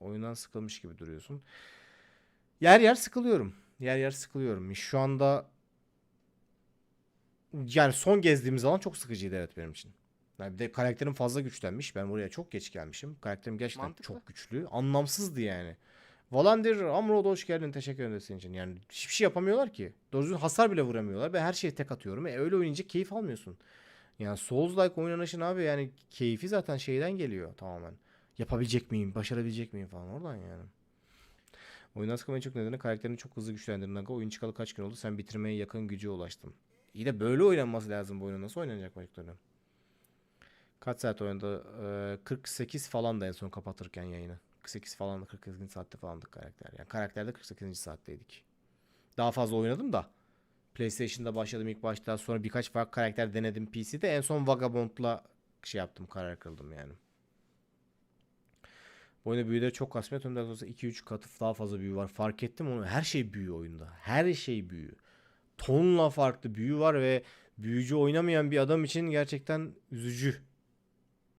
Oyundan sıkılmış gibi duruyorsun. Yer yer sıkılıyorum. Yer yer sıkılıyorum. Şu anda yani son gezdiğimiz alan çok sıkıcıydı evet benim için. Yani bir de karakterim fazla güçlenmiş. Ben buraya çok geç gelmişim. Karakterim gerçekten Mantıklı. çok güçlü. Anlamsızdı yani. Valandir Amrod hoş geldin. Teşekkür ederim senin için. Yani hiçbir şey yapamıyorlar ki. Doğru düzgün hasar bile vuramıyorlar. Ben her şeye tek atıyorum. E öyle oynayınca keyif almıyorsun. Yani Souls-like oynanışın abi yani keyfi zaten şeyden geliyor tamamen. Yapabilecek miyim? Başarabilecek miyim falan oradan yani. Oyundan sıkılmanın çok nedeni karakterini çok hızlı güçlendirdin. Aga. Oyun çıkalı kaç gün oldu? Sen bitirmeye yakın güce ulaştın. İyi de böyle oynanması lazım bu oyunun. Nasıl oynanacak türlü? Kaç saat oynadı? Ee, 48 falan da en son kapatırken yayını. 48 falan da 48. saatte falandık karakter. Yani karakterde 48. saatteydik. Daha fazla oynadım da. PlayStation'da başladım ilk başta. Sonra birkaç farklı karakter denedim PC'de. En son Vagabond'la şey yaptım. Karar kıldım yani. Bu oyunda büyüleri çok. Tüm Dark 2-3 katı daha fazla büyü var. Fark ettim onu. Her şey büyü oyunda. Her şey büyü. Tonla farklı büyü var ve büyücü oynamayan bir adam için gerçekten üzücü